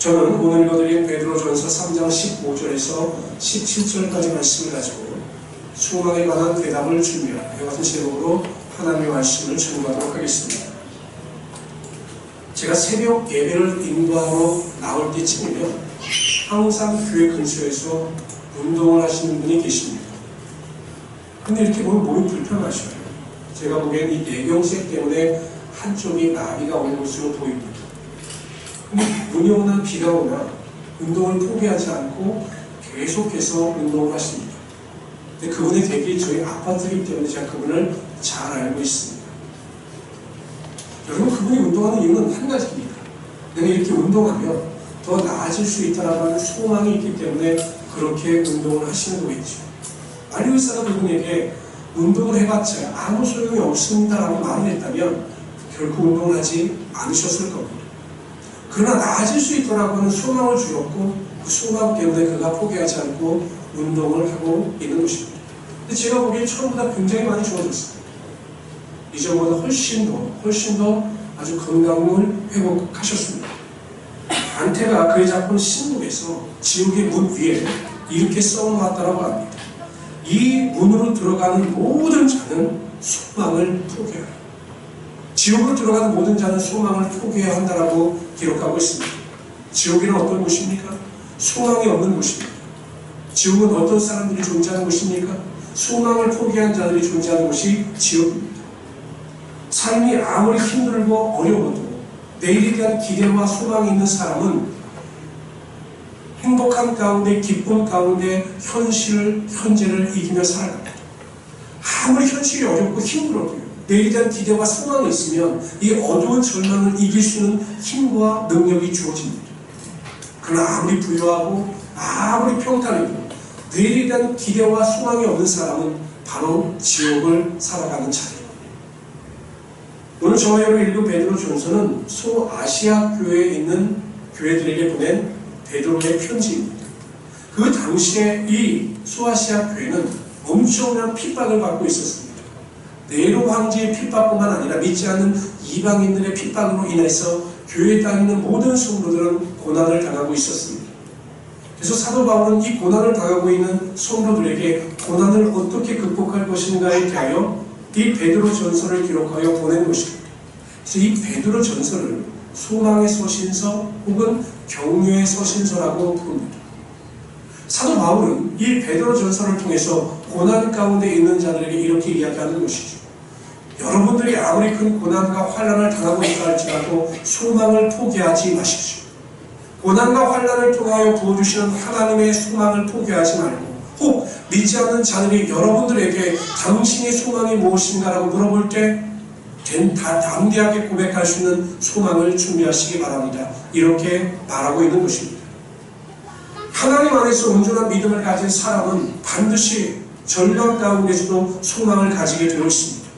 저는 오늘 읽어드린 베드로전서 3장 15절에서 17절까지 말씀을 가지고 소망에 관한 대답을 준비한 이와 같은 제목으로 하나님의 말씀을 전하도록 하겠습니다. 제가 새벽 예배를 인도하러 나올 때쯤이면 항상 교회 근처에서 운동을 하시는 분이 계십니다. 근데 이렇게 보면 몸이 불편하셔요. 제가 보기엔 이 뇌경색 때문에 한쪽이 나비가 오는 것으로 보입니다. 눈이 오나 비가 오나 운동을 포기하지 않고 계속해서 운동을 하십니다. 근데 그분의 댁이 저희 아파트이기 때문에 제가 그분을 잘 알고 있습니다. 여러분 그분이 운동하는 이유는 한 가지입니다. 내가 이렇게 운동하면 더 나아질 수 있다라고 하는 소망이 있기 때문에 그렇게 운동을 하시는 거겠죠. 만약 의사가 그분에게 운동을 해봤자 아무 소용이 없습니다라고 말을 했다면 결코 운동을 하지 않으셨을 겁니다. 그러나 나아질 수 있더라고 하는 소망을 주었고 그 소망 때문에 그가 포기하지 않고 운동을 하고 있는 것입니다. 근데 제가 보기엔 처음보다 굉장히 많이 좋아졌습니다. 이전보다 훨씬 더 훨씬 더 아주 건강을 회복하셨습니다. 안테가 그의 작품 신문에서 지옥의 문 위에 이렇게 써놓았다고 합니다. 이 문으로 들어가는 모든 자는 소망을 포기하라. 지옥으로 들어가는 모든 자는 소망을 포기해야 한다라고 기록하고 있습니다. 지옥에는 어떤 곳입니까? 소망이 없는 곳입니다. 지옥은 어떤 사람들이 존재하는 곳입니까? 소망을 포기한 자들이 존재하는 곳이 지옥입니다. 삶이 아무리 힘들고 어려워도 내일에 대한 기대와 소망이 있는 사람은 행복한 가운데 기쁨 가운데 현실을 현재를 이기며 살아갑니다. 아무리 현실이 어렵고 힘들어도요. 내일에 대한 기대와 소망이 있으면 이 어두운 절망을 이길 수 있는 힘과 능력이 주어집니다. 그러나 아무리 부유하고 아무리 평탄해도 내일에 대한 기대와 소망이 없는 사람은 바로 지옥을 살아가는 자리입니다. 오늘 저와 여러분 읽은 베드로 전서는 소아시아 교회에 있는 교회들에게 보낸 베드로의 편지입니다. 그 당시에 이 소아시아 교회는 엄청난 핍박을 받고 있었습니다. 네로 황제의 핍박뿐만 아니라 믿지 않는 이방인들의 핍박으로 인해서 교회에 다니는 모든 성도들은 고난을 당하고 있었습니다. 그래서 사도 바울은 이 고난을 당하고 있는 성도들에게 고난을 어떻게 극복할 것인가에 대하여 이 베드로 전서를 기록하여 보낸 것입니다. 그래서 이 베드로 전서를 소망의 서신서 혹은 경유의 서신서라고 부릅니다. 사도 바울은 이 베드로 전서를 통해서 고난 가운데 있는 자들에게 이렇게 이야기하는 것이죠. 여러분들이 아무리 큰 고난과 환란을 당하고 있다 할지라도 소망을 포기하지 마십시오. 고난과 환란을 통하여 부어주시는 하나님의 소망을 포기하지 말고 혹 믿지 않는 자들이 여러분들에게 당신의 소망이 무엇인가라고 물어볼 때다 담대하게 고백할 수 있는 소망을 준비하시기 바랍니다. 이렇게 말하고 있는 것입니다. 하나님 안에서 온전한 믿음을 가진 사람은 반드시 절망 가운데서도 소망을 가지게 되어 있습니다.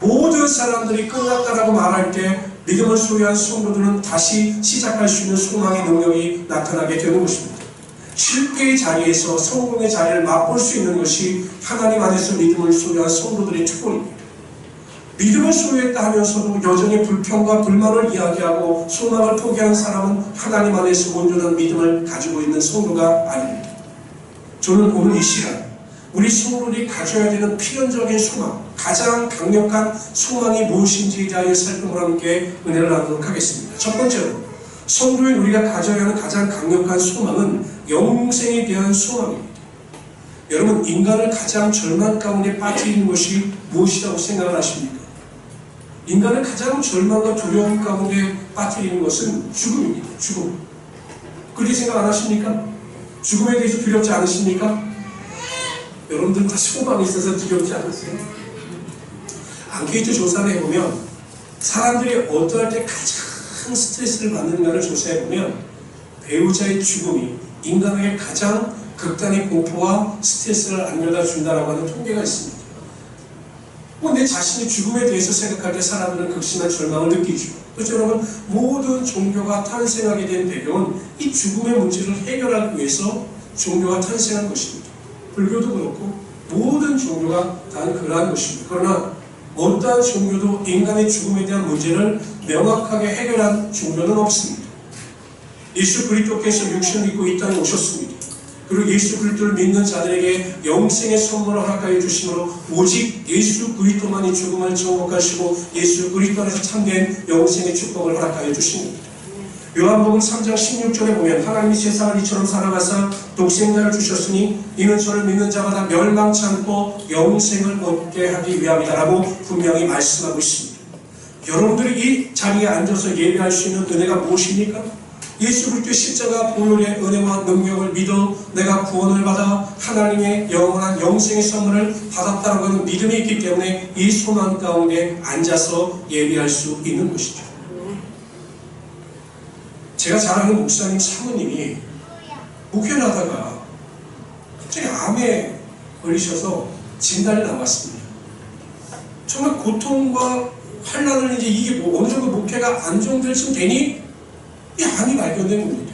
모든 사람들이 끝났다라고 말할 때 믿음을 소유한 성도들은 다시 시작할 수 있는 소망의 능력이 나타나게 되는 것입니다. 실패의 자리에서 성공의 자리를 맛볼 수 있는 것이 하나님 안에서 믿음을 소유한 성도들의 특권입니다. 믿음을 소유했다 하면서도 여전히 불평과 불만을 이야기하고 소망을 포기한 사람은 하나님 안에서 온전한 믿음을 가지고 있는 성도가 아닙니다. 저는 오늘 이 시간 우리 성도들이 가져야 되는 필연적인 소망, 가장 강력한 소망이 무엇인지에 대하여 살펴보라 함께 은혜를 나누도록 하겠습니다. 첫 번째로 성도인 우리가 가져야 하는 가장 강력한 소망은 영생에 대한 소망입니다. 여러분 인간을 가장 절망 가운데 빠뜨리는 것이 무엇이라고 생각을 하십니까? 인간을 가장 절망과 두려움 가운데 빠뜨리는 것은 죽음입니다. 죽음. 그렇게 생각 안 하십니까? 죽음에 대해서 두렵지 않으십니까? 여러분들 다 소망이 있어서 두렵지 않으세요? 앙케이트 조사를 해보면 사람들이 어떠할 때 가장 스트레스를 받는가를 조사해보면 배우자의 죽음이 인간에게 가장 극단의 공포와 스트레스를 안겨다 준다라고 하는 통계가 있습니다. 내 자신이 죽음에 대해서 생각할 때 사람들은 극심한 절망을 느끼죠. 그렇죠 여러분 모든 종교가 탄생하게 된 배경은 이 죽음의 문제를 해결하기 위해서 종교가 탄생한 것입니다. 불교도 그렇고 모든 종교가 다 그러한 것입니다. 그러나 어떠한 종교도 인간의 죽음에 대한 문제를 명확하게 해결한 종교는 없습니다. 예수 그리스도께서 육신을 입고 이 땅에 오셨습니다. 그리고 예수 그리스도를 믿는 자들에게 영생의 선물을 허락하여 주심으로 오직 예수 그리스도만이 죽음을 정복하시고 예수 그리스도 안에서 참된 영생의 축복을 허락하여 주십니다. 요한복음 3장 16절에 보면 하나님이 세상을 이처럼 사랑하사 독생자를 주셨으니 이는 저를 믿는 자마다 멸망치 않고 영생을 얻게 하기 위함이다라고 분명히 말씀하고 있습니다. 여러분들이 이 자리에 앉아서 예배할 수 있는 은혜가 무엇입니까? 예수 그리스도의 십자가 보혈의 은혜와 능력을 믿어 내가 구원을 받아 하나님의 영원한 영생의 선물을 받았다는 하는 믿음이 있기 때문에 이 소망 가운데 앉아서 예배할 수 있는 것이죠. 제가 잘 아는 목사님 사모님이 목회를 하다가 갑자기 암에 걸리셔서 진단이 나왔습니다. 정말 고통과 환란을 이제 이게 뭐 어느 정도 목회가 안정될 쯤 되니 이 암이 발견된 겁니다.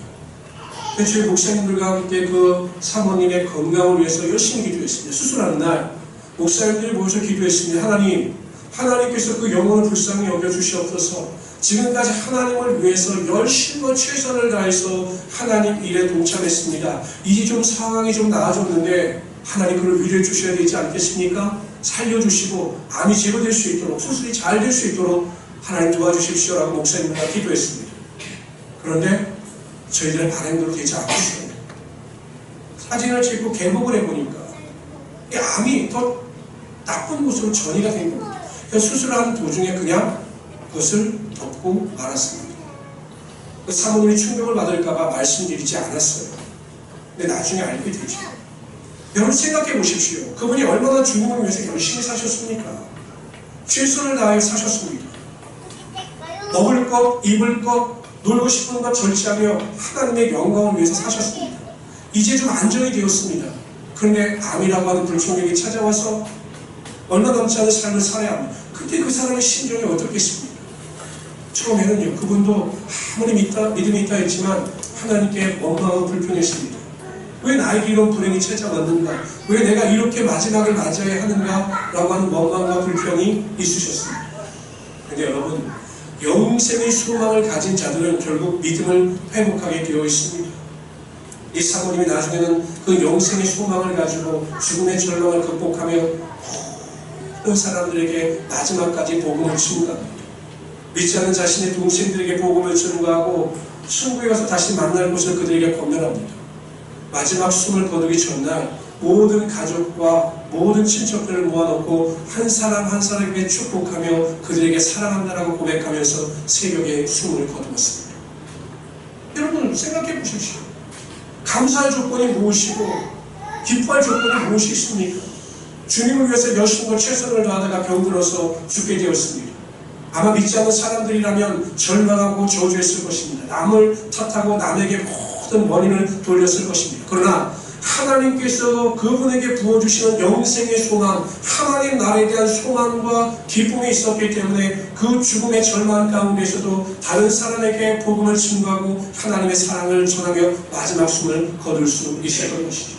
저희 목사님들과 함께 그 사모님의 건강을 위해서 열심히 기도했습니다. 수술하는 날 목사님들이 모여서 기도했습니다. 하나님, 하나님께서 그 영혼을 불쌍히 여겨주시옵소서 지금까지 하나님을 위해서 열심과 최선을 다해서 하나님 일에 동참했습니다. 이제 좀 상황이 좀 나아졌는데 하나님 그를 위로해 주셔야 되지 않겠습니까? 살려주시고 암이 제거될 수 있도록 수술이 잘 될 수 있도록 하나님 도와주십시오라고 목사님과 기도했습니다. 그런데 저희들의 바람대로 되지 않았어요. 사진을 찍고 개봉을 해보니까 이 암이 더 나쁜 곳으로 전이가 된 겁니다. 수술하는 도중에 그냥 그것을 덮고 말았습니다. 그 사모님이 충격을 받을까봐 말씀드리지 않았어요. 근데 나중에 알게 되죠. 여러분 생각해 보십시오. 그분이 얼마나 주님을 위해서 열심히 사셨습니까? 최선을 다해 사셨습니다. 먹을 것, 입을 것, 놀고 싶은 것 절제하며 하나님의 영광을 위해서 사셨습니다. 이제 좀 안정이 되었습니다. 그런데 암이라고 하는 불청객이 찾아와서 얼마 남지 않은 삶을 살아야 합니다. 그때 그 사람의 심정이 어떻겠습니까? 처음에는요, 그분도 아무리 믿다, 믿음이 있다 했지만 하나님께 원망하고 불평했습니다. 왜 나에게 이런 불행이 찾아왔는가? 왜 내가 이렇게 마지막을 맞이해야 하는가? 라고 하는 원망과 불평이 있으셨습니다. 근데 여러분, 영생의 소망을 가진 자들은 결국 믿음을 회복하게 되어 있습니다. 이 사모님이 나중에는 그 영생의 소망을 가지고 죽음의 절망을 극복하며 모든 사람들에게 마지막까지 복음을 증거합니다. 믿지 않는 자신의 동생들에게 복음을 증거하고 천국에 가서 다시 만날 곳을 그들에게 건면합니다. 마지막 숨을 거두기 전날 모든 가족과 모든 친척들을 모아놓고 한 사람 한 사람에게 축복하며 그들에게 사랑한다라고 고백하면서 새벽에 숨을 거두었습니다. 여러분 생각해 보십시오. 감사할 조건이 무엇이고 기뻐할 조건이 무엇이 있습니까? 주님을 위해서 열심과 최선을 다하다가 병들어서 죽게 되었습니다. 아마 믿지 않는 사람들이라면 절망하고 저주했을 것입니다. 남을 탓하고 남에게 모든 원인을 돌렸을 것입니다. 그러나 하나님께서 그분에게 부어주시는 영생의 소망, 하나님 나라에 대한 소망과 기쁨이 있었기 때문에 그 죽음의 절망 가운데서도 다른 사람에게 복음을 증거하고 하나님의 사랑을 전하며 마지막 숨을 거둘 수 있었던 것이죠.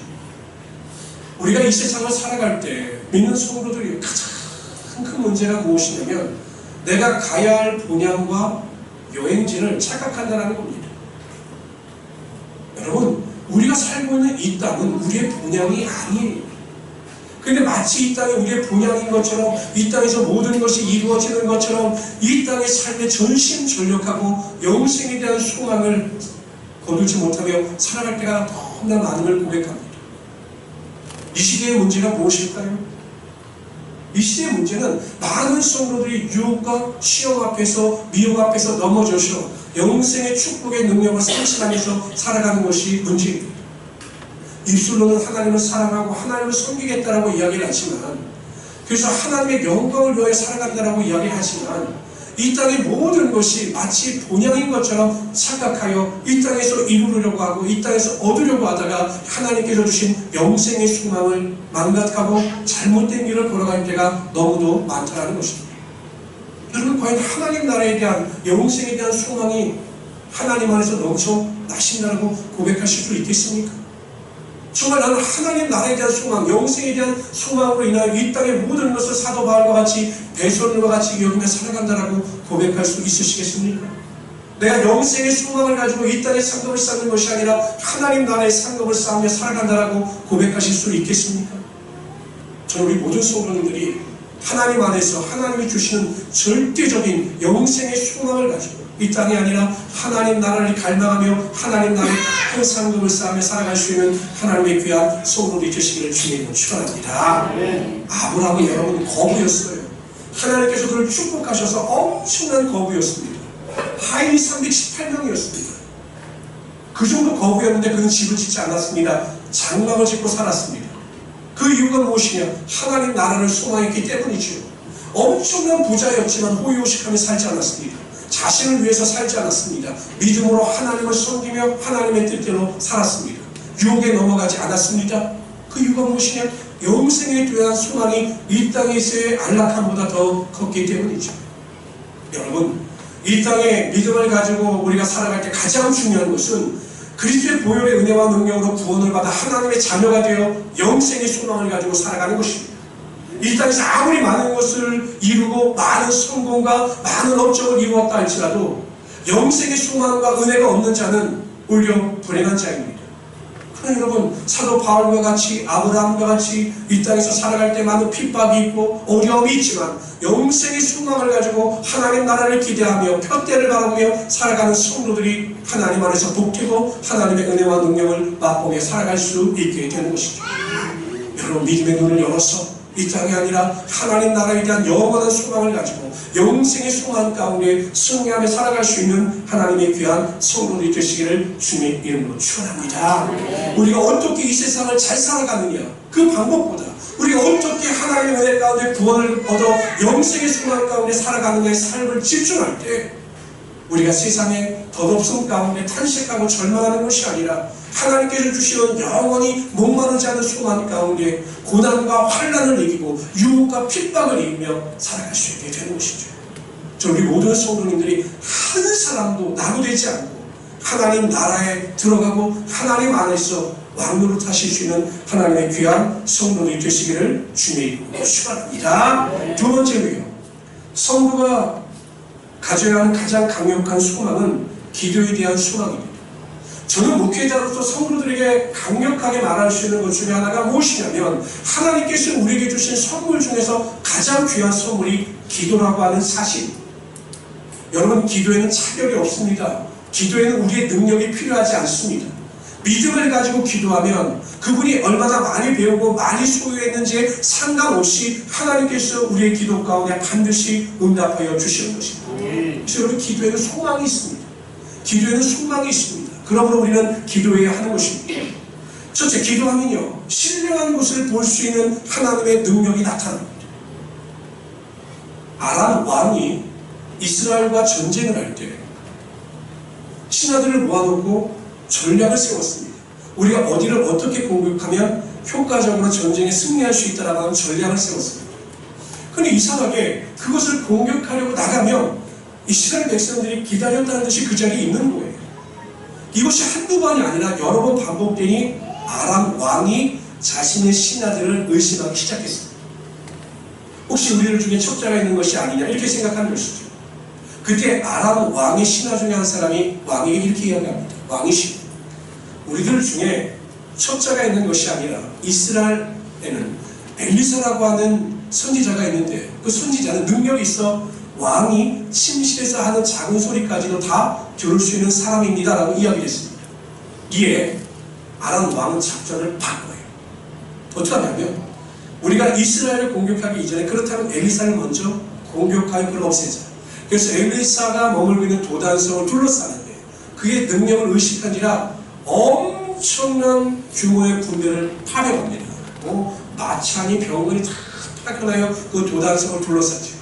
우리가 이 세상을 살아갈 때 믿는 성도들이 가장 큰 문제가 무엇이냐면 내가 가야 할 본향과 여행지를 착각한다는 겁니다. 우리가 살고 있는 이 땅은 우리의 본향이 아니에요. 근데 마치 이 땅이 우리의 본향인 것처럼 이 땅에서 모든 것이 이루어지는 것처럼 이 땅의 삶에 전심전력하고 영생에 대한 소망을 거두지 못하며 살아갈 때가 너무나 많음을 고백합니다. 이 시대의 문제가 무엇일까요? 이 시대의 문제는 많은 성도들이 유혹과 시험 앞에서 미혹 앞에서 넘어져서 영생의 축복의 능력을 상실하면서 살아가는 것이 문제입니다. 입술로는 하나님을 사랑하고 하나님을 섬기겠다라고 이야기를 하지만 그래서 하나님의 영광을 위하여 살아간다라고 이야기를 하지만 이 땅의 모든 것이 마치 본향인 것처럼 착각하여 이 땅에서 이루려고 하고 이 땅에서 얻으려고 하다가 하나님께서 주신 영생의 소망을 망각하고 잘못된 길을 걸어갈 때가 너무도 많다는 것입니다. 여러분 과연 하나님 나라에 대한 영생에 대한 소망이 하나님 안에서 넘쳐 나신다고 고백하실 수 있겠습니까? 정말 나는 하나님 나라에 대한 소망, 영생에 대한 소망으로 인하여 이 땅의 모든 것을 사도 바울과 같이 배선과 같이 여기며 살아간다라고 고백할 수 있으시겠습니까? 내가 영생의 소망을 가지고 이 땅의 상급을 쌓는 것이 아니라 하나님 나라의 상급을 쌓으며 살아간다라고 고백하실 수 있겠습니까? 저는 우리 모든 성도님들이 하나님 안에서 하나님이 주시는 절대적인 영생의 소망을 가지고 이 땅이 아니라 하나님 나라를 갈망하며 하나님 나라의 큰 상급을 쌓으며 살아갈 수 있는 하나님의 귀한 성도들이 되시기를 주님으로 축원합니다. 아브라함은 여러분 거부였어요. 하나님께서 그를 축복하셔서 엄청난 거부였습니다. 하인이 318명이었습니다. 그 정도 거부였는데 그는 집을 짓지 않았습니다. 장막을 짓고 살았습니다. 그 이유가 무엇이냐? 하나님 나라를 소망했기 때문이지요. 엄청난 부자였지만 호의호식하며 살지 않았습니다. 자신을 위해서 살지 않았습니다. 믿음으로 하나님을 섬기며 하나님의 뜻대로 살았습니다. 유혹에 넘어가지 않았습니다. 그 이유가 무엇이냐? 영생에 대한 소망이 이 땅에서의 안락함보다 더 컸기 때문이죠. 여러분, 이 땅에 믿음을 가지고 우리가 살아갈 때 가장 중요한 것은 그리스도의 보혈의 은혜와 능력으로 구원을 받아 하나님의 자녀가 되어 영생의 소망을 가지고 살아가는 것입니다. 이 땅에서 아무리 많은 것을 이루고 많은 성공과 많은 업적을 이루었다 할지라도 영생의 소망과 은혜가 없는 자는 오히려 불행한 자입니다. 그러나 여러분 사도 바울과 같이 아브라함과 같이 이 땅에서 살아갈 때 많은 핍박이 있고 어려움이 있지만 영생의 소망을 가지고 하나님 나라를 기대하며 편대를 바라보며 살아가는 성도들이 하나님 안에서 복되고 하나님의 은혜와 능력을 맛보며 살아갈 수 있게 되는 것이죠. 여러분 믿음의 눈을 열어서 이 땅이 아니라 하나님 나라에 대한 영원한 소망을 가지고 영생의 소망 가운데 승리하며 살아갈 수 있는 하나님의 귀한 성도들이 되시기를 주님의 이름으로 축원합니다. 우리가 어떻게 이 세상을 잘 살아가느냐 그 방법보다 우리가 어떻게 하나님의 은혜 가운데 구원을 얻어 영생의 소망 가운데 살아가느냐의 삶을 집중할 때 우리가 세상의 덧없음 가운데 탄식하고 절망하는 것이 아니라 하나님께서 주시는 영원히 목마르지 않은 소망 가운데 고난과 환란을 이기고 유혹과 핍박을 이기며 살아갈 수 있게 되는 것이죠. 저 우리 모든 성도님들이 한 사람도 낙오되지 않고 하나님 나라에 들어가고 하나님 안에서 왕노릇 하실 수 있는 하나님의 귀한 성도들이 되시기를 주님의 이름으로 축원합니다. 두 번째로요. 성도가 가져야 하는 가장 강력한 소망은 기도에 대한 소망입니다. 저는 목회자로서 성도들에게 강력하게 말할 수 있는 것 중에 하나가 무엇이냐면 하나님께서 우리에게 주신 선물 중에서 가장 귀한 선물이 기도라고 하는 사실. 여러분 기도에는 차별이 없습니다. 기도에는 우리의 능력이 필요하지 않습니다. 믿음을 가지고 기도하면 그분이 얼마나 많이 배우고 많이 소유했는지에 상관없이 하나님께서 우리의 기도 가운데 반드시 응답하여 주시는 것입니다. 그래서 여러분 기도에는 소망이 있습니다. 기도에는 소망이 있습니다. 그러므로 우리는 기도해야 하는 것입니다. 첫째, 기도하면요, 신령한 것을 볼 수 있는 하나님의 능력이 나타납니다. 아람 왕이 이스라엘과 전쟁을 할 때 신하들을 모아놓고 전략을 세웠습니다. 우리가 어디를 어떻게 공격하면 효과적으로 전쟁에 승리할 수 있다라고 하는 전략을 세웠습니다. 근데 이상하게 그것을 공격하려고 나가면 이스라엘 백성들이 기다렸다는 듯이 그 자리에 있는 거예요. 이것이 한두 번이 아니라 여러 번 반복되니 아람 왕이 자신의 신하들을 의심하기 시작했습니다. 혹시 우리들 중에 첩자가 있는 것이 아니냐 이렇게 생각하는 것이죠. 그때 아람 왕의 신하 중에 한 사람이 왕에게 이렇게 이야기합니다. 왕이시 우리들 중에 첩자가 있는 것이 아니라 이스라엘에는 엘리사라고 하는 선지자가 있는데 그 선지자는 능력이 있어 왕이 침실에서 하는 작은 소리까지도 다 들을 수 있는 사람입니다. 라고 이야기했습니다. 이에 아람 왕은 작전을 바꿔요. 어떻게 하냐면 우리가 이스라엘을 공격하기 이전에 그렇다면 엘리사를 먼저 공격하여 그걸 없애자. 그래서 엘리사가 머물고 있는 도단성을 둘러싸는데 그의 능력을 의식한지라 엄청난 규모의 군대를 파병합니다. 뭐 마찬이 병원이 다 파견하여 그 도단성을 둘러싸죠.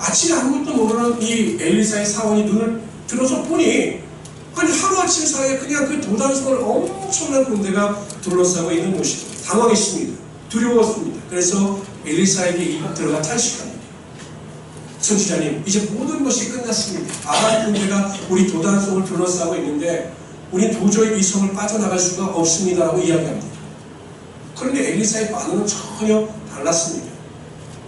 아침에 아무것도 모르는 이 엘리사의 사원이 눈을 들어서 보니 아니 하루아침 사이에 그냥 그 도단성을 엄청난 군대가 둘러싸고 있는 곳이죠. 당황했습니다. 두려웠습니다. 그래서 엘리사에게 들어가 탄식합니다. 선지자님, 이제 모든 것이 끝났습니다. 아람 군대가 우리 도단성을 둘러싸고 있는데 우리 도저히 이 성을 빠져나갈 수가 없습니다 라고 이야기합니다. 그런데 엘리사의 반응은 전혀 달랐습니다.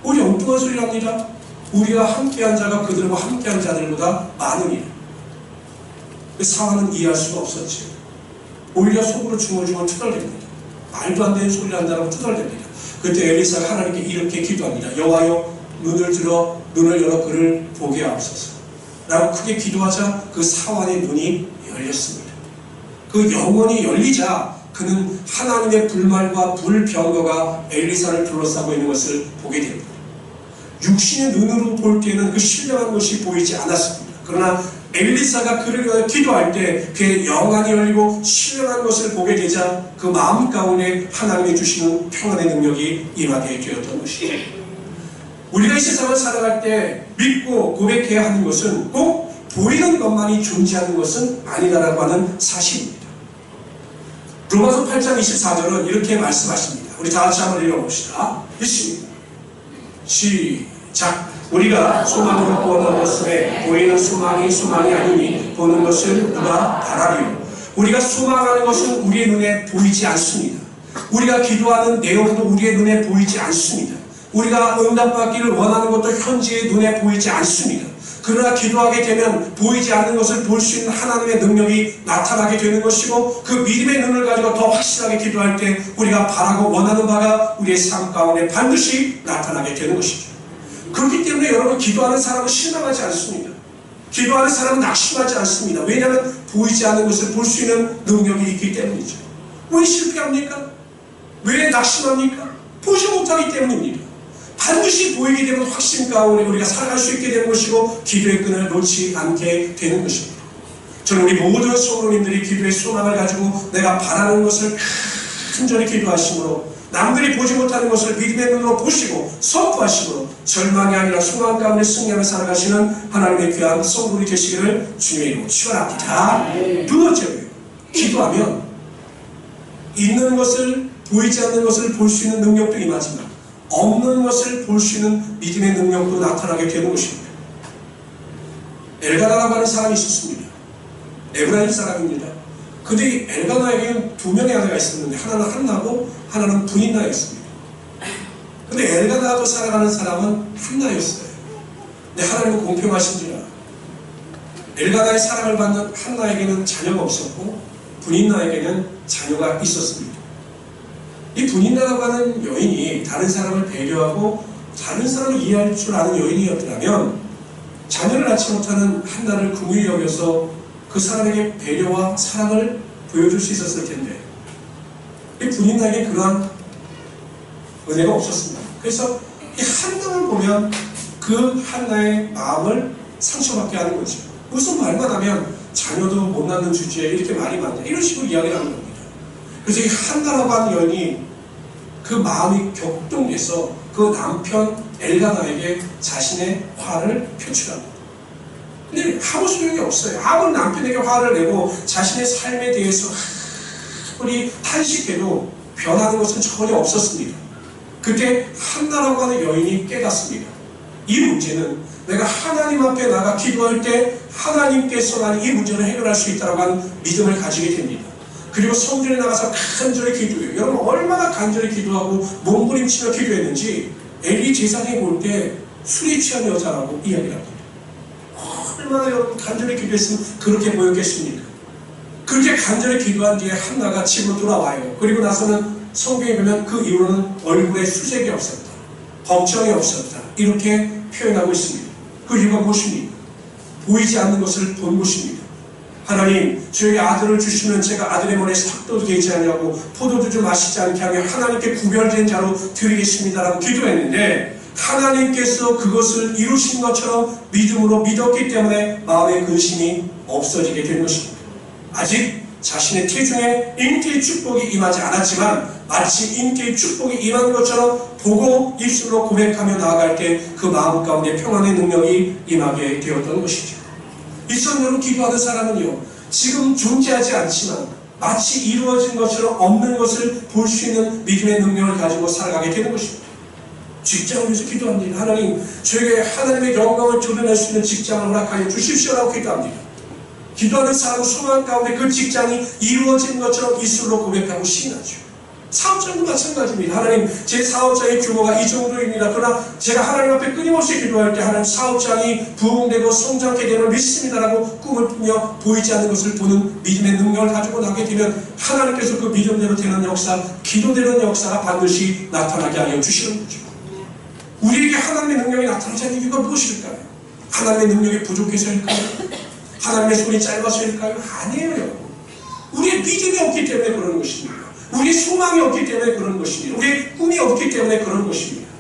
우리 엉뚱한 소리를 합니다. 우리가 함께한 자가 그들과 함께한 자들보다 많으니 그 상황은 이해할 수가 없었지. 오히려 속으로 중얼중얼 투덜댑니다. 말도 안 되는 소리를 한다고 투덜댑니다. 그때 엘리사가 하나님께 이렇게 기도합니다. 여호와여 눈을 들어 눈을 열어 그를 보게 하옵소서. 라고 크게 기도하자 그 사환의 눈이 열렸습니다. 그 영혼이 열리자 그는 하나님의 불말과 불병거가 엘리사를 둘러싸고 있는 것을 보게 됩니다. 육신의 눈으로 볼 때는 그 신령한 것이 보이지 않았습니다. 그러나 엘리사가 그를 기도할 때 그의 영안이 열리고 신령한 것을 보게 되자 그 마음 가운데 하나님이 주시는 평안의 능력이 임하게 되었던 것이죠. 우리가 이 세상을 살아갈 때 믿고 고백해야 하는 것은 꼭 보이는 것만이 존재하는 것은 아니다라고 하는 사실입니다. 로마서 8장 24절은 이렇게 말씀하십니다. 우리 다 같이 한번 읽어봅시다. 시작. 우리가 소망으로 구원을 얻었음에 보이는 소망이 소망이 아니니 보는 것을 누가 바라리요. 우리가 소망하는 것은 우리의 눈에 보이지 않습니다. 우리가 기도하는 내용도 우리의 눈에 보이지 않습니다. 우리가 응답받기를 원하는 것도 현재의 눈에 보이지 않습니다. 그러나 기도하게 되면 보이지 않는 것을 볼 수 있는 하나님의 능력이 나타나게 되는 것이고 그 믿음의 눈을 가지고 더 확실하게 기도할 때 우리가 바라고 원하는 바가 우리의 삶 가운데 반드시 나타나게 되는 것이죠. 그렇기 때문에 여러분 기도하는 사람은 실망하지 않습니다. 기도하는 사람은 낙심하지 않습니다. 왜냐하면 보이지 않는 것을 볼 수 있는 능력이 있기 때문이죠. 왜 실패합니까? 왜 낙심합니까? 보지 못하기 때문입니다. 반드시 보이게 되면 확신 가운데 우리가 살아갈 수 있게 되는 것이고 기도의 끈을 놓지 않게 되는 것입니다. 저는 우리 모든 성도님들이 기도의 소망을 가지고 내가 바라는 것을 간절히 기도하심으로 남들이 보지 못하는 것을 믿음의 눈으로 보시고 선포하심으로 절망이 아니라 소망 가운데 승리하며 살아가시는 하나님의 귀한 성도들이 되시기를 주님의 이름으로 축원합니다. 두 번째로 기도하면 있는 것을 보이지 않는 것을 볼 수 있는 능력도 임하지만 없는 것을 볼 수 있는 믿음의 능력도 나타나게 되는 것입니다. 엘가나라고 하는 사람이 있었습니다. 에브라임 사람입니다. 근데 이 엘가나에게는 두 명의 아내가 있었는데 하나는 한나고 하나는 분인나였습니다. 근데 엘가나도 살아가는 사람은 한나였어요. 근데 하나님은 공평하신지라 엘가나의 사랑을 받는 한나에게는 자녀가 없었고 분인나에게는 자녀가 있었습니다. 이 분인나라고 하는 여인이 다른 사람을 배려하고 다른 사람을 이해할 줄 아는 여인이었더라면 자녀를 낳지 못하는 한나를 긍휼히 여겨서 그 사람에게 배려와 사랑을 보여줄 수 있었을 텐데 이 분인나에게 그러한 은혜가 없었습니다. 그래서 이 한나를 보면 그 한나의 마음을 상처받게 하는 거죠. 무슨 말만 하면 자녀도 못 낳는 주제에 이렇게 말이 많냐 이런 식으로 이야기를 하는 겁니다. 그래서 이 한나라고 하는 여인이 그 마음이 격동돼서 그 남편 엘가나에게 자신의 화를 표출합니다. 근데 아무 소용이 없어요. 아무 남편에게 화를 내고 자신의 삶에 대해서 아무리 탄식해도 변하는 것은 전혀 없었습니다. 그때 한나라고 하는 여인이 깨닫습니다. 이 문제는 내가 하나님 앞에 나가 기도할 때 하나님께서만 이 문제를 해결할 수 있다고 하는 믿음을 가지게 됩니다. 그리고 성전에 나가서 간절히 기도해요. 여러분 얼마나 간절히 기도하고 몸부림치며 기도했는지 엘리 제사장이 볼 때 술에 취한 여자라고 이야기를 합니다. 얼마나 여러분 간절히 기도했으면 그렇게 보였겠습니까? 그렇게 간절히 기도한 뒤에 한나가 집으로 돌아와요. 그리고 나서는 성경에 보면 그 이후로는 얼굴에 수색이 없었다. 걱정이 없었다. 이렇게 표현하고 있습니다. 그 이유가 무엇입니까? 보이지 않는 것을 본 것입니다. 하나님, 저에게 아들을 주시면 제가 아들의 머리에 삭도 되지 않냐고 포도주 좀 마시지 않게 하며 하나님께 구별된 자로 드리겠습니다라고 기도했는데 하나님께서 그것을 이루신 것처럼 믿음으로 믿었기 때문에 마음의 근심이 없어지게 된 것입니다. 아직 자신의 태중에 잉태의 축복이 임하지 않았지만 마치 잉태의 축복이 임한 것처럼 보고 입술로 고백하며 나아갈 때 그 마음 가운데 평안의 능력이 임하게 되었던 것이죠. 이성으로 기도하는 사람은요, 지금 존재하지 않지만 마치 이루어진 것처럼 없는 것을 볼 수 있는 믿음의 능력을 가지고 살아가게 되는 것입니다. 직장을 위해서 기도합니다. 하나님, 저에게 하나님의 영광을 드러낼 수 있는 직장을 허락하여 주십시오라고 기도합니다. 기도하는 사람은 소망 가운데 그 직장이 이루어진 것처럼 입술로 고백하고 신하죠. 사업장도 마찬가지입니다. 하나님, 제 사업장의 규모가 이 정도입니다. 그러나 제가 하나님 앞에 끊임없이 기도할 때 하나님 사업장이 부흥되고 성장케 되는 믿습니다라고 꿈을 꾸며 보이지 않는 것을 보는 믿음의 능력을 가지고 나게 되면 하나님께서 그 믿음대로 되는 역사, 기도되는 역사가 반드시 나타나게 하여 주시는 거죠. 우리에게 하나님의 능력이 나타나지 않는 이유가 무엇일까요? 하나님의 능력이 부족해서일까요? 하나님의 손이 짧아서일까요? 아니에요. 우리의 믿음이 없기 때문에 그런 것입니다. 우리의 소망이 없기 때문에 그런 것입니다. 우리의 꿈이 없기 때문에 그런 것입니다.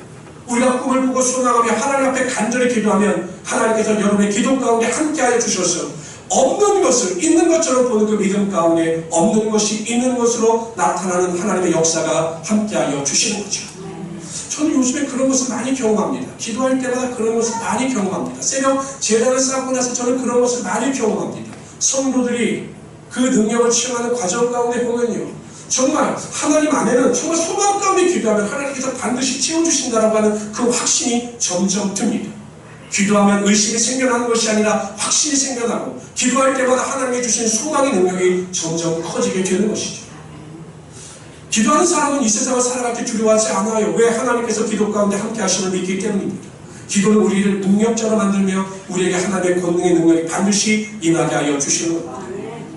우리가 꿈을 보고 소망하며 하나님 앞에 간절히 기도하면 하나님께서 여러분의 기도 가운데 함께하여 주셔서 없는 것을 있는 것처럼 보는 그 믿음 가운데 없는 것이 있는 것으로 나타나는 하나님의 역사가 함께하여 주시는 거죠. 저는 요즘에 그런 것을 많이 경험합니다. 기도할 때마다 그런 것을 많이 경험합니다. 새벽 재단을 쌓고 나서 저는 그런 것을 많이 경험합니다. 성도들이 그 능력을 체험하는 과정 가운데 보면요. 정말 하나님 안에는 정말 소망 가운데 기도하면 하나님께서 반드시 채워주신다라고 하는 그 확신이 점점 듭니다. 기도하면 의심이 생겨나는 것이 아니라 확신이 생겨나고 기도할 때마다 하나님이 주신 소망의 능력이 점점 커지게 되는 것이죠. 기도하는 사람은 이 세상을 살아갈 때 두려워하지 않아요. 왜 하나님께서 기도 가운데 함께 하심을 믿기 때문입니다. 기도는 우리를 능력자로 만들며 우리에게 하나님의 권능의 능력이 반드시 임하게 하여 주시는 겁니다.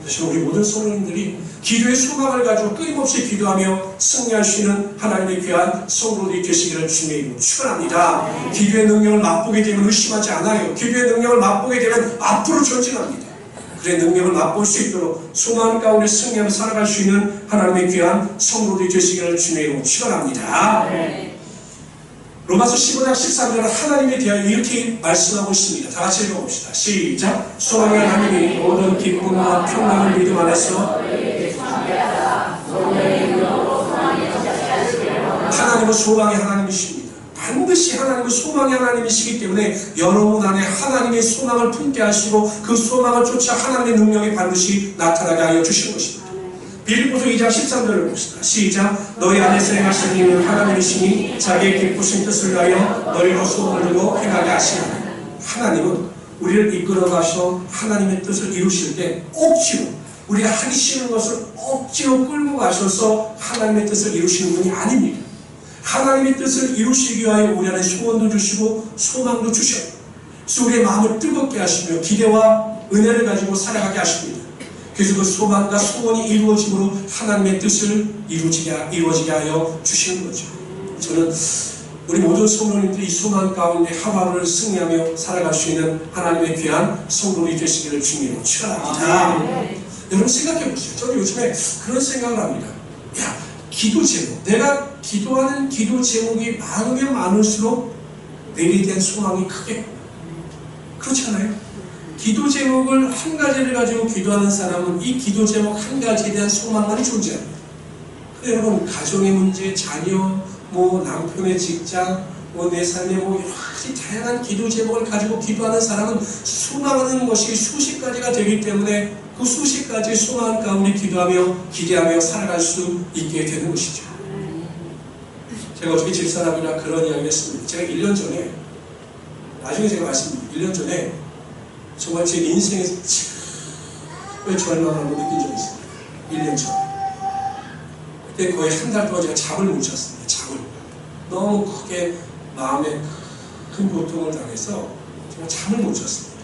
그래서 우리 모든 성도님들이 기도의 소망을 가지고 끊임없이 기도하며 있는 하나님의 귀한 성도들이 되시기를 주님의 축원합니다. 기도의 능력을 맛보게 되면 의심하지 않아요. 기도의 능력을 맛보게 되면 앞으로 전진합니다. 그의 능력을 맛볼 수 있도록 소망 가운데 승리하며 살아갈 수 있는 하나님의 귀한 성도들이 되시기를 주님의 이름으로 축원합니다. 로마서 15장 13절은 하나님에 대하여 이렇게 말씀하고 있습니다. 다 같이 읽어봅시다. 시작. 소망의 하나님이 모든 기쁨과 평강을 믿음 안에서 하나님은 소망의 하나님이십니다. 반드시 하나님은 소망의 하나님이시기 때문에 여러분 안에 하나님의 소망을 품게 하시고 그 소망을 쫓아 하나님의 능력이 반드시 나타나게 하여 주신 것입니다. 빌립보서 2장 13절을 봅시다. 시작. 너희 안에서 행하시는 이는 하나님이시니 자기의 기쁘신 뜻을 위하여 너희로 두고 행하게 하시니 하나님은 우리를 이끌어 가셔 하나님의 뜻을 이루실 때 억지로 우리가 하기 싫은 것을 억지로 끌고 가셔서 하나님의 뜻을 이루시는 분이 아닙니다. 하나님의 뜻을 이루시기 위하여 우리 안에 소원도 주시고 소망도 주셔요. 그래서 우리의 마음을 뜨겁게 하시며 기대와 은혜를 가지고 살아가게 하십니다. 그래서 그 소망과 소원이 이루어짐으로 하나님의 뜻을 이루어지게, 이루어지게 하여 주시는 거죠. 저는 우리 모든 성도님들이 이 소망 가운데 하루하루를 승리하며 살아갈 수 있는 하나님의 귀한 성도들이 되시기를 주님으로 축원합니다. 여러분 생각해 보세요. 저는 요즘에 그런 생각을 합니다. 야, 기도 제목. 내가 기도하는 기도 제목이 많으면 많을수록 내일에 대한 소망이 크게 그렇지 않아요? 기도 제목을 한 가지를 가지고 기도하는 사람은 이 기도 제목 한 가지에 대한 소망만이 존재합니다. 그래 여러분 가정의 문제, 자녀, 뭐 남편의 직장, 뭐 내 삶의 뭐 여러 가지 다양한 기도 제목을 가지고 기도하는 사람은 소망하는 것이 수십 가지가 되기 때문에 그 수십 가지 소망 가운데 기도하며 기대하며 살아갈 수 있게 되는 것이죠. 제가 어떻게 집사람이랑 그런 이야기를 했습니다. 제가 1년 전에 나중에 제가 말씀드릴게요. 1년 전에 정말 제 인생에서 최고의 절망을 느낀 적이 있어요. 1년 전에. 그때 거의 한 달 동안 제가 잠을 못 잤습니다. 잠을. 너무 크게 마음에 큰 고통을 당해서 제가 잠을 못 잤습니다.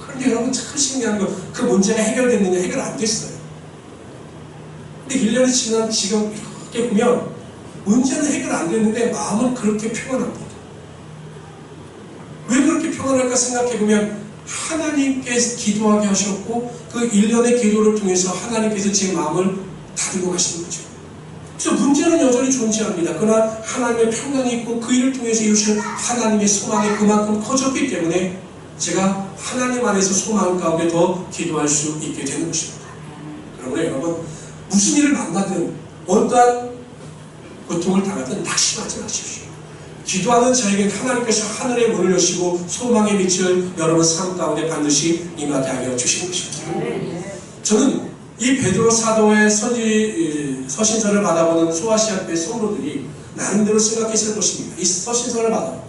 그런데 여러분 참 신기한 건 그 문제가 해결됐느냐 해결 안 됐어요. 근데 1년이 지난 지금 이렇게 보면 문제는 해결 안 됐는데 마음은 그렇게 평안합니다. 왜 그렇게 평안할까 생각해 보면 하나님께서 기도하게 하셨고 그 1년의 기도를 통해서 하나님께서 제 마음을 다루고 가시는 거죠. 그래서 문제는 여전히 존재합니다. 그러나 하나님의 평강이 있고 그 일을 통해서 이루신 하나님의 소망이 그만큼 커졌기 때문에 제가 하나님 안에서 소망 가운데 더 기도할 수 있게 되는 것입니다. 그러므로 여러분 무슨 일을 만나든 어떠한 고통을 당하든 낙심하지 마십시오. 기도하는 저에게 하나님께서 하늘의 문을 여시고 소망의 빛을 여러분 삶 가운데 반드시 임하게 하여 주시는 것입니다. 저는 이 베드로 사도의 서지, 서신서를 받아보는 소아시아교의 성도들이 나름대로 생각했을 것입니다. 이 서신서를 받아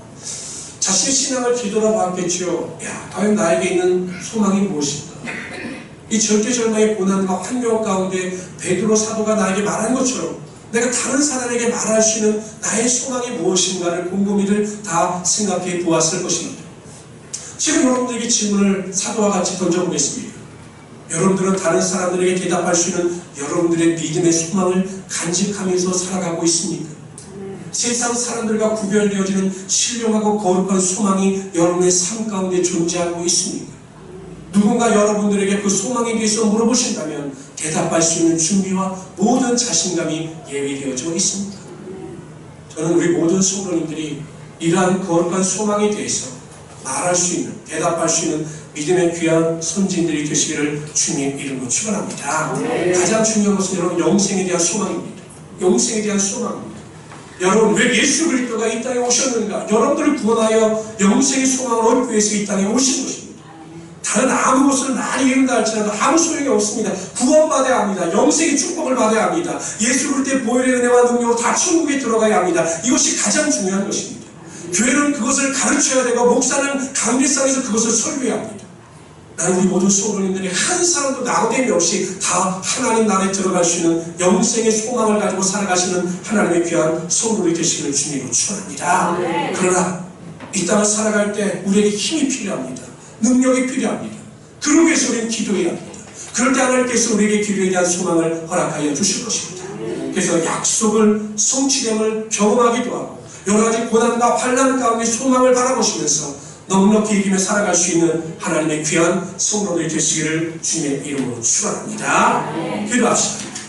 자신의 신앙을 받겠지요. 야, 과연 나에게 있는 소망이 무엇인가? 이 절대절망의 고난과 환경 가운데 베드로 사도가 나에게 말한 것처럼 내가 다른 사람에게 말할 수 있는 나의 소망이 무엇인가를 곰곰이를 다 생각해 보았을 것입니다. 지금 여러분들에게 질문을 사도와 같이 던져보겠습니다. 여러분들은 다른 사람들에게 대답할 수 있는 여러분들의 믿음의 소망을 간직하면서 살아가고 있습니까? 세상 사람들과 구별되어지는 신령하고 거룩한 소망이 여러분의 삶 가운데 존재하고 있습니까? 누군가 여러분들에게 그 소망에 대해서 물어보신다면 대답할 수 있는 준비와 모든 자신감이 예비되어져 있습니다. 저는 우리 모든 성도님들이 이러한 거룩한 소망에 대해서 말할 수 있는, 대답할 수 있는 믿음의 귀한 선진들이 되시기를 주님 이름으로 축원합니다. 가장 중요한 것은 여러분 영생에 대한 소망입니다. 영생에 대한 소망입니다. 여러분 왜 예수 그리스도가 이 땅에 오셨는가? 여러분들을 구원하여 영생의 소망을 얻기 위해서 이 땅에 오신 것입니다. 다른 아무 것을 많이 이룬다 할지라도 아무 소용이 없습니다. 구원받아야 합니다. 영생의 축복을 받아야 합니다. 예수 그리스도의 보혈의 은혜와 능력으로 다 천국에 들어가야 합니다. 이것이 가장 중요한 것입니다. 교회는 그것을 가르쳐야 되고 목사는 강대상에서 그것을 설교해야 합니다. 나는 우리 모든 성도님들이 한 사람도 나오됨이 없이 다 하나님 나라에 들어갈 수 있는 영생의 소망을 가지고 살아가시는 하나님의 귀한 성도들이 되시기를 주님으로 축원합니다. 그러나 이 땅을 살아갈 때 우리에게 힘이 필요합니다. 능력이 필요합니다. 그러기 위해서 우리는 기도해야 합니다. 그럴 때 하나님께서 우리에게 기도에 대한 소망을 허락하여 주실 것입니다. 그래서 약속을 성취됨을 경험하기도 하고 여러 가지 고난과 환난 가운데 소망을 바라보시면서 넉넉히 이기며 살아갈 수 있는 하나님의 귀한 성도들이 되시기를 주님의 이름으로 축원합니다. 기도합시다.